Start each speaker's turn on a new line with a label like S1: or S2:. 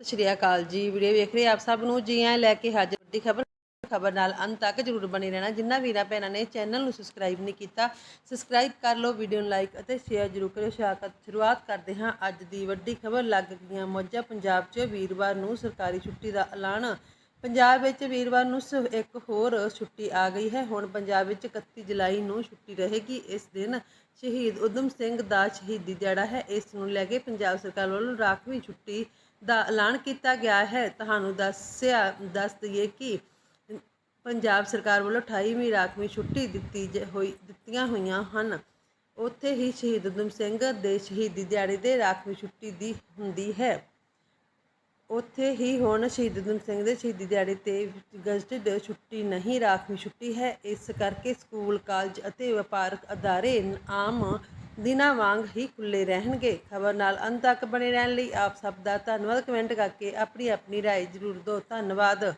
S1: ਸਤਿ ਸ਼੍ਰੀ ਅਕਾਲ ਜੀ। ਵੀਡੀਓ ਵੇਖ ਰਹੇ ਆਪ ਸਭ ਨੂੰ? ਜੀ ਆਇਆਂ ਲੈ ਕੇ ਹਾਜ਼ਰ ਵੱਡੀ ਖਬਰ। ਖਬਰ ਨਾਲ ਅੰਤ ਤੱਕ ਜਰੂਰ ਬਣੇ ਰਹਿਣਾ। ਜਿੰਨਾ ਵੀਰਾਂ ਭੈਣਾਂ ਨੇ ਚੈਨਲ ਨੂੰ ਸਬਸਕ੍ਰਾਈਬ ਨਹੀਂ ਕੀਤਾ ਸਬਸਕ੍ਰਾਈਬ ਕਰ ਲਓ ਵੀਡੀਓ ਨੂੰ ਲਾਈਕ ਅਤੇ ਸ਼ੇਅਰ ਜਰੂਰ ਕਰਿਓ। ਸ਼ੁਰੂਆਤ ਸ਼ੁਰੂਆਤ ਕਰਦੇ ਹਾਂ ਅੱਜ ਦੀ ਵੱਡੀ ਖਬਰ। ਲੱਗ ਗਈਆਂ ਮੌਜਾ। ਪੰਜਾਬ 'ਚ ਵੀਰਵਾਰ ਨੂੰ ਸਰਕਾਰੀ ਛੁੱਟੀ ਦਾ ਐਲਾਨ। ਪੰਜਾਬ ਵਿੱਚ ਵੀਰਵਾਰ ਨੂੰ ਸ- ਇੱਕ ਹੋਰ ਛੁੱਟੀ ਆ ਗਈ ਹੈ। ਹੁਣ ਪੰਜਾਬ ਵਿੱਚ 31 ਜੁਲਾਈ ਨੂੰ ਛੁੱਟੀ ਰਹੇਗੀ। ਇਸ ਦਿਨ ਸ਼ਹੀਦ ਉਦਮ ਸਿੰਘ ਦਾ ਸ਼ਹੀਦੀ ਦਿਹਾੜਾ ਹੈ। ਇਸ ਨੂੰ ਲੈ ਕੇ ਪੰਜਾਬ ਸਰਕਾਰ ਵੱਲੋਂ ਰਾਖਵੀਂ ਛੁੱਟੀ ਦਾ ਐਲਾਨ ਕੀਤਾ ਗਿਆ ਹੈ। ਤੁਹਾਨੂੰ ਦੱਸਿਆ, ਦੱਸ ਦਈਏ ਕਿ ਪੰਜਾਬ ਸਰਕਾਰ ਵੱਲੋਂ 28ਵੀਂ ਰਾਖਵੀਂ ਛੁੱਟੀ ਦਿੱਤੀ ਜ- ਹੋਈ, ਦਿੱਤੀਆਂ ਹੋਈਆਂ ਹਨ। ਉੱਥੇ ਹੀ ਸ਼ਹੀਦ ਉਦਮ ਸਿੰਘ ਦੇ ਸ਼ਹੀਦੀ ਦਿਹਾੜੇ ਦੇ ਰਾਖਵੀਂ ਛੁੱਟੀ ਦੀ ਹੁੰਦੀ ਹੈ। ਉੱਥੇ ਹੀ ਹੁਣ ਸ਼ਹੀਦ ਉਦਮ ਸਿੰਘ ਦੇ ਸ਼ਹੀਦੀ ਦਿਹਾੜੇ ਤੇ ਗਜ਼ਟਿਡ ਛੁੱਟੀ ਨਹੀਂ ਰਾਖਵੀਂ ਛੁੱਟੀ ਹੈ ਇਸ ਕਰਕੇ ਸਕੂਲ ਕਾਲਜ ਅਤੇ ਵਪਾਰਕ ਅਦਾਰੇ ਆਮ ਦਿਨਾਂ ਵਾਂਗ ਹੀ ਖੁੱਲੇ ਰਹਿਣਗੇ ਖਬਰ ਨਾਲ ਅੰਤ ਤੱਕ ਬਣੇ ਰਹਿਣ ਲਈ ਆਪ ਸਭ ਦਾ ਧੰਨਵਾਦ ਕਮੈਂਟ ਕਰਕੇ ਆਪਣੀ ਆਪਣੀ رائے ਜ਼ਰੂਰ ਦਿਓ ਧੰਨਵਾਦ